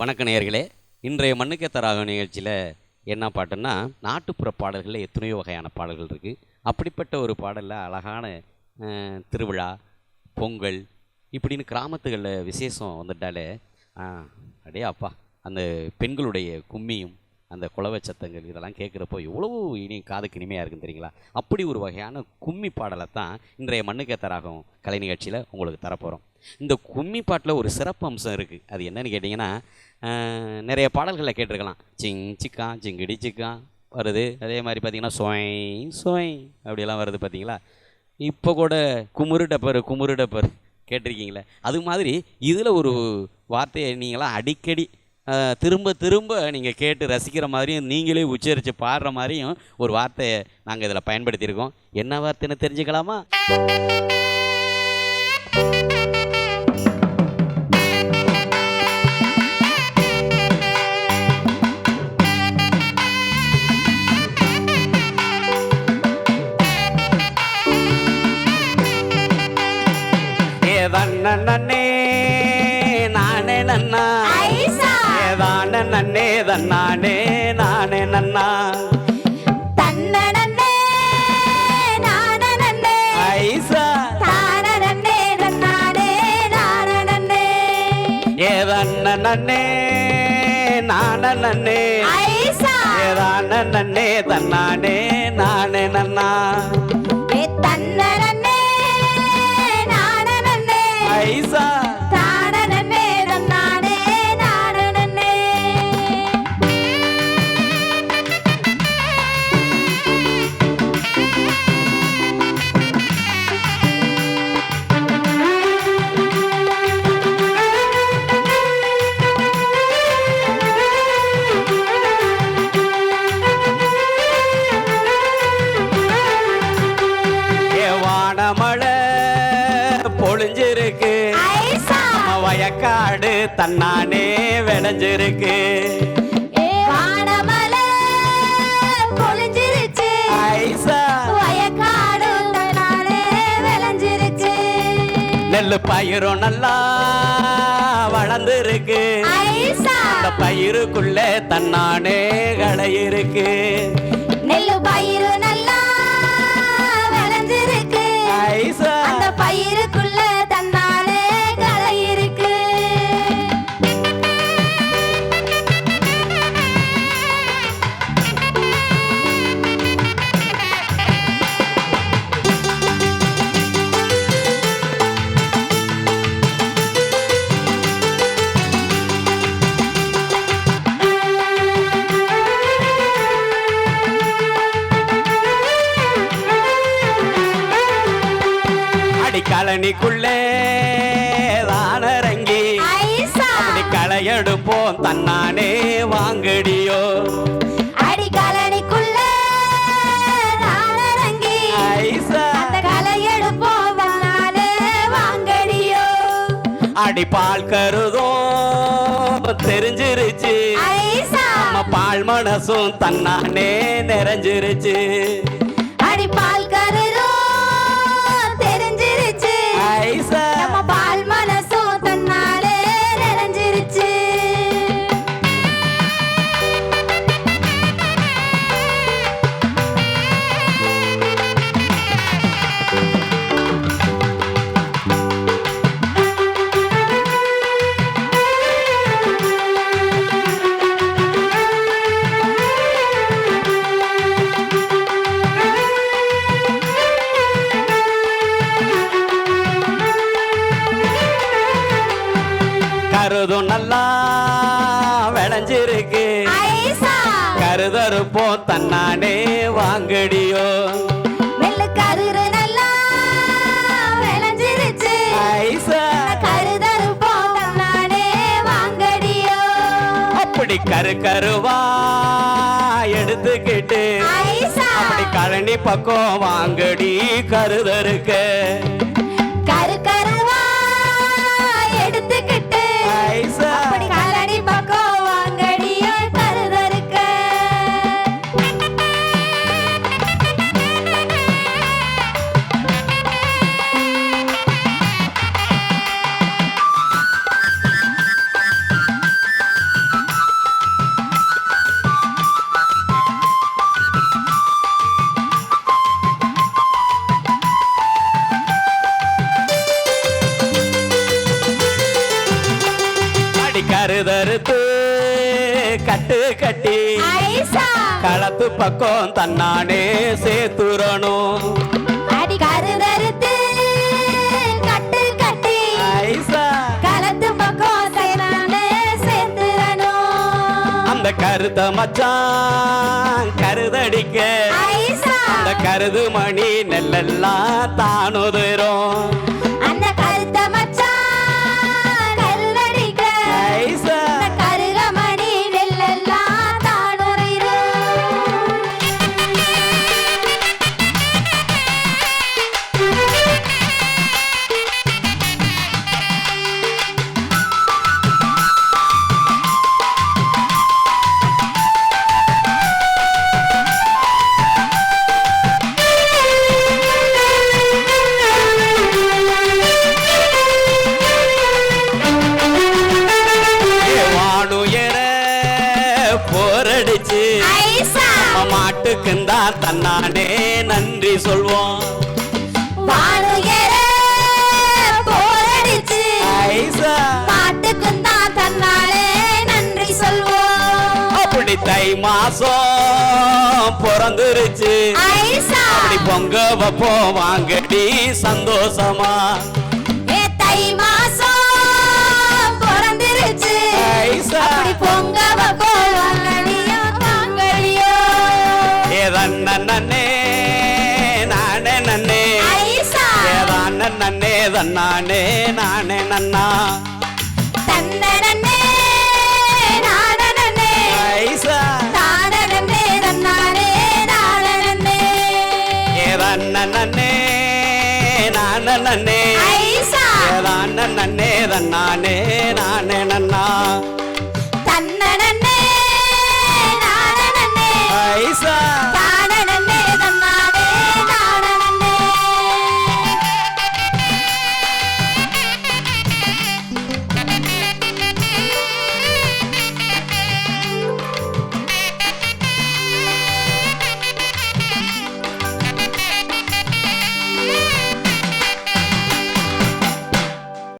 வணக்க நேயர்களே. இன்றைய மண்ணுக்கேத்தராக நிகழ்ச்சியில் என்ன பாட்டுன்னா நாட்டுப்புற பாடல்களில் எத்தனையோ வகையான பாடல்கள் இருக்குது அப்படிப்பட்ட ஒரு பாடலில் அழகான திருவிழா பொங்கல் இப்படின்னு கிராமத்துகளில் விசேஷம் வந்துட்டாலே அடே அப்பா அந்த பெண்களுடைய கும்மியும் அந்த குலவை சத்தங்கள் இதெல்லாம் கேட்குறப்போ எவ்வளவு இனி காதுக்கு இனிமையாக இருக்குன்னு தெரியுங்களா? அப்படி ஒரு வகையான கும்மி பாடலை தான் இன்றைய மண்ணுக்கேத்தராகும் கலை நிகழ்ச்சியில் உங்களுக்கு தரப்போகிறோம் இந்த கும்மி பாட்டில் ஒரு சிறப்பு அம்சம் இருக்குது அது என்னன்னு கேட்டிங்கன்னா நிறைய பாடல்களை கேட்டிருக்கலாம். சிங் சிக்கா சிங்கிடி சிக்கா வருது. அதே மாதிரி பார்த்திங்கன்னா சொய் சொய் அப்படியெல்லாம் வருது பார்த்தீங்களா இப்போ கூட குமுறு டப்பர் குமுறு டப்பர் கேட்டிருக்கீங்களே. அது மாதிரி இதில் ஒரு வார்த்தையை நீங்களாம் அடிக்கடி திரும்ப திரும்ப நீங்கள் கேட்டு ரசிக்கிற மாதிரியும் நீங்களே உச்சரித்து பாடுற மாதிரியும் ஒரு வார்த்தையை நாங்கள் இதில் பயன்படுத்தியிருக்கோம். என்ன வார்த்தைன்னு தெரிஞ்சுக்கலாமா? ஏதண்ணே நானே நன்னா ஏதான நன்னே தன்னானே நானே நன்னா நன்னே நான நன்னே ஏதான நன்னே தன்னானே நானே நன்னா தன்னானே விளைஞ்சிருக்கு நெல்லு பயிரும் நல்லா வளர்ந்துருக்கு. அந்த பயிருக்குள்ள தன்னானே களை இருக்கு நெல்லு பயிறு அடிக்கலனிக்குள்ளே தானரங்கி அப்படி களையெடுப்போம் தன்னானே வாங்கடியோ. அடி பால் கருதும் தெரிஞ்சிருச்சு. நம்ம பால் மனசும் தன்னானே நிறைஞ்சிருச்சு. விளைஞ்சிருக்கு ஐசா. கருதறுப்போம் தன்னானே வாங்கடியோ. அப்படி கரு கருவா எடுத்துக்கிட்டு அப்படி கழனி பக்கம் வாங்கடி கருதறுக்க. கட்டி ஐசா. களத்து பக்கம் தன்னானே சேர்த்துறணும். அடி கருதறுத்து கட்டு கட்டி. ஐசா. அந்த கருத்த மச்சான் கருதடிக்க. அந்த கருது மணி நெல்லெல்லாம் தானுதிரும். தன்னானே நன்றி சொல்வோம். வானுயர போரடிச்சு. ஐசா. பாட்டுக்கும் தான் தன்னாலே நன்றி சொல்வோம். அப்படி தை மாசம் பிறந்துருச்சு. அப்படி பொங்க வைப்போம். வாங்கடி சந்தோஷமா. தன்னானே நானே நன்னா. நாடனே ஏதன்ன நன்னே நான நன்னே ஏதான நன்னே.